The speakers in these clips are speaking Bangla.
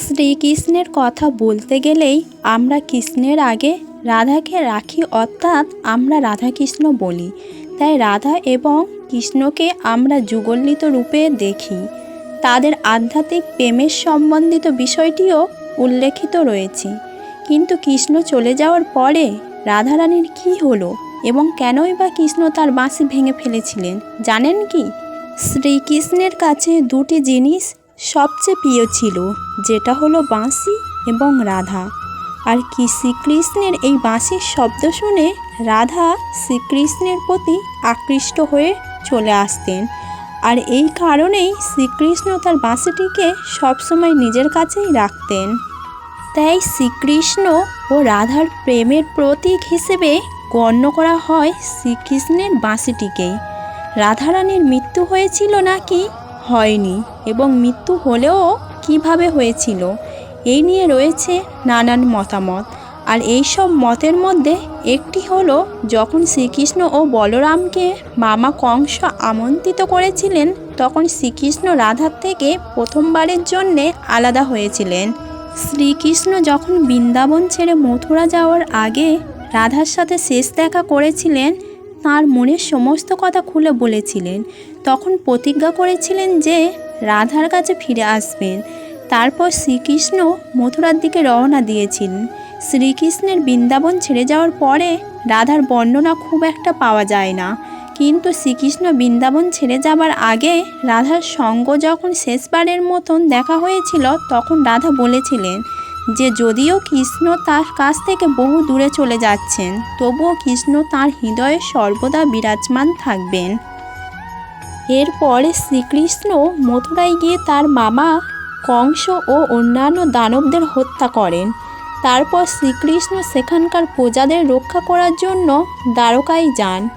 শ্রীকৃষ্ণের কথা বলতে গেলেই আমরা কৃষ্ণের আগে রাধাকে রাখি, অর্থাৎ আমরা রাধাকৃষ্ণ বলি। তাই রাধা এবং কৃষ্ণকে আমরা যুগলিত রূপে দেখি। তাদের আধ্যাত্মিক প্রেমের সম্বন্ধিত বিষয়টিও উল্লেখিত রয়েছে। কিন্তু কৃষ্ণ চলে যাওয়ার পরে রাধারানীর কী হলো এবং কেনই বা কৃষ্ণ তার বাঁশি ভেঙে ফেলেছিলেন, জানেন কি? শ্রীকৃষ্ণের কাছে দুটি জিনিস সবচেয়ে প্রিয় ছিল, যেটা হলো বাঁশি এবং রাধা। আর কি শ্রীকৃষ্ণের এই বাঁশির শব্দ শুনে রাধা শ্রীকৃষ্ণের প্রতি আকৃষ্ট হয়ে চলে আসতেন। আর এই কারণেই শ্রীকৃষ্ণ তার বাঁশিটিকে সবসময় নিজের কাছেই রাখতেন। তাই শ্রীকৃষ্ণ ও রাধার প্রেমের প্রতীক হিসেবে গণ্য করা হয় শ্রীকৃষ্ণের বাঁশিটিকেই রাধারানীর মৃত্যু হয়েছিল নাকি হয়নি এবং মৃত্যু হলেও কীভাবে হয়েছিল? এই নিয়ে রয়েছে নানান মতামত। আর এই সব মতের মধ্যে একটি হলো, যখন শ্রীকৃষ্ণ ও বলরামকে মামা কংস আমন্ত্রিত করেছিলেন, তখন শ্রীকৃষ্ণ রাধার থেকে প্রথমবারের জন্যে আলাদা হয়েছিলেন। শ্রীকৃষ্ণ যখন বৃন্দাবন ছেড়ে মথুরা যাওয়ার আগে রাধার সাথে শেষ দেখা করেছিলেন, তার মনের সমস্ত কথা খুলে বলেছিলেন। তখন প্রতিজ্ঞা করেছিলেন যে রাধার কাছে ফিরে আসবেন। তারপর শ্রীকৃষ্ণ মথুরার দিকে রওনা দিয়েছিলেন। শ্রীকৃষ্ণের বৃন্দাবন ছেড়ে যাওয়ার পরে রাধার বর্ণনা খুব একটা পাওয়া যায় না। কিন্তু শ্রীকৃষ্ণ বৃন্দাবন ছেড়ে যাবার আগে রাধার সঙ্গ যখন শেষবারের মতন দেখা হয়েছিল, তখন রাধা বলেছিলেন যে, যদিও কৃষ্ণ তার কাছ থেকে বহু দূরে চলে যাচ্ছেন, তবুও কৃষ্ণ তার হৃদয়ে সর্বদা বিরাজমান থাকবেন। এরপরে শ্রীকৃষ্ণ মথুরায় গিয়ে তার মামা, কংস ও অন্যান্য দানবদের হত্যা করেন। তারপর শ্রীকৃষ্ণ সেখানকার প্রজাদের রক্ষা করার জন্য দ্বারকায় যান।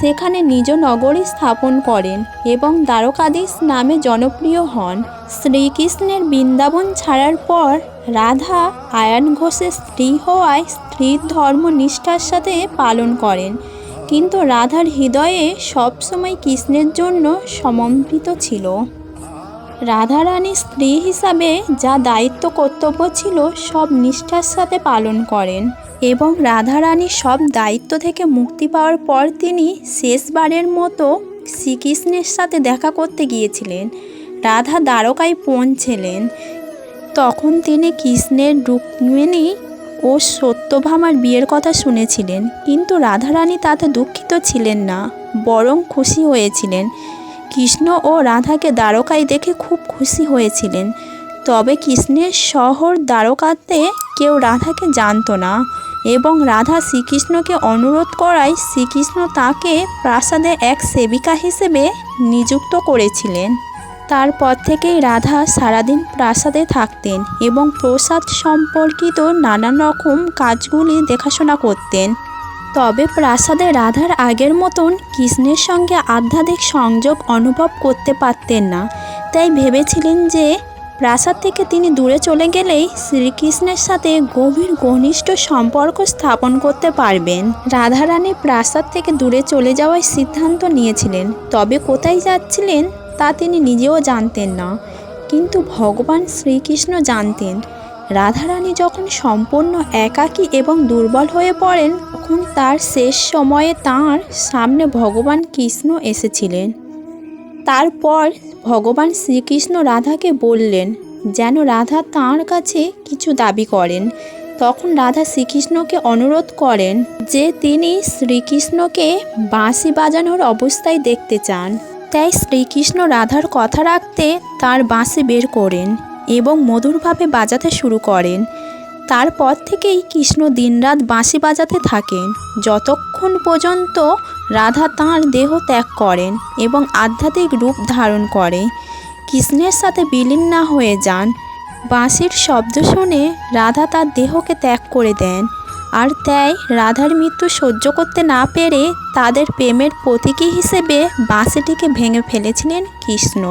সেখানে নিজ নগরী স্থাপন করেন এবং দ্বারকাধীশ নামে জনপ্রিয় হন। শ্রীকৃষ্ণের বৃন্দাবন ছাড়ার পর রাধা আয়ান ঘোষের স্ত্রী হওয়ায় স্ত্রীর ধর্ম নিষ্ঠার সাথে পালন করেন। কিন্তু রাধার হৃদয়ে সবসময় কৃষ্ণের জন্য সমর্পিত ছিল। রাধারানীর স্ত্রী হিসাবে যা দায়িত্ব কর্তব্য ছিল, সব নিষ্ঠার সাথে পালন করেন এবং রাধারানী সব দায়িত্ব থেকে মুক্তি পাওয়ার পর তিনি শেষবারের মতো শ্রীকৃষ্ণের সাথে দেখা করতে গিয়েছিলেন। রাধা দ্বারকায় পৌঁছলেন। তখন তিনি কৃষ্ণের রুক্মিণী ও সত্যভামার বিয়ের কথা শুনেছিলেন, কিন্তু রাধারানী তাতে দুঃখিত ছিলেন না, বরং খুশি হয়েছিলেন। কৃষ্ণ ও রাধাকে দ্বারকায় দেখে খুব খুশি হয়েছিলেন, তবে কৃষ্ণের শহর দ্বারকাতে কেউ রাধাকে জানতো না এবং রাধা শ্রীকৃষ্ণকে অনুরোধ করায় শ্রীকৃষ্ণ তাকে প্রাসাদে এক সেবিকা হিসেবে নিযুক্ত করেছিলেন। তারপর থেকেই রাধা সারাদিন প্রাসাদে থাকতেন এবং প্রসাদ সম্পর্কিত নানান রকম কাজগুলি দেখাশোনা করতেন। তবে প্রাসাদে রাধার আগের মতন কৃষ্ণের সঙ্গে আধ্যাত্মিক সংযোগ অনুভব করতে পারতেন না। তাই ভেবেছিলেন যে প্রাসাদ থেকে তিনি দূরে চলে গেলেই শ্রীকৃষ্ণের সাথে গভীর ঘনিষ্ঠ সম্পর্ক স্থাপন করতে পারবেন। রাধারানী প্রাসাদ থেকে দূরে চলে যাওয়ার সিদ্ধান্ত নিয়েছিলেন। তবে কোথায় যাচ্ছিলেন? তা তিনি নিজেও জানতেন না। কিন্তু ভগবান শ্রীকৃষ্ণ জানতেন, রাধারানী যখন সম্পূর্ণ একাকী এবং দুর্বল হয়ে পড়েন, তখন তার শেষ সময়ে তাঁর সামনে ভগবান কৃষ্ণ এসেছিলেন। তারপর ভগবান শ্রীকৃষ্ণ রাধাকে বললেন, যেন রাধা তাঁর কাছে কিছু দাবি করেন। তখন রাধা শ্রীকৃষ্ণকে অনুরোধ করেন যে তিনি শ্রীকৃষ্ণকে বাঁশি বাজানোর অবস্থায় দেখতে চান। তাই শ্রীকৃষ্ণ রাধার কথা রাখতে তার বাঁশি বের করেন এবং মধুরভাবে বাজাতে শুরু করেন। তারপর থেকেই কৃষ্ণ দিনরাত বাঁশি বাজাতে থাকেন। যতক্ষণ পর্যন্ত রাধা তাঁর দেহ ত্যাগ করেন এবং আধ্যাত্মিক রূপ ধারণ করে, কৃষ্ণের সাথে বিলীন না হয়ে যান, বাঁশির শব্দ শুনে রাধা তার দেহকে ত্যাগ করে দেন। আর তাই রাধার মৃত্যু সহ্য করতে না পেরে তাদের প্রেমের প্রতীকী হিসেবে বাঁশিটিকে ভেঙে ফেলেছিলেন কৃষ্ণ।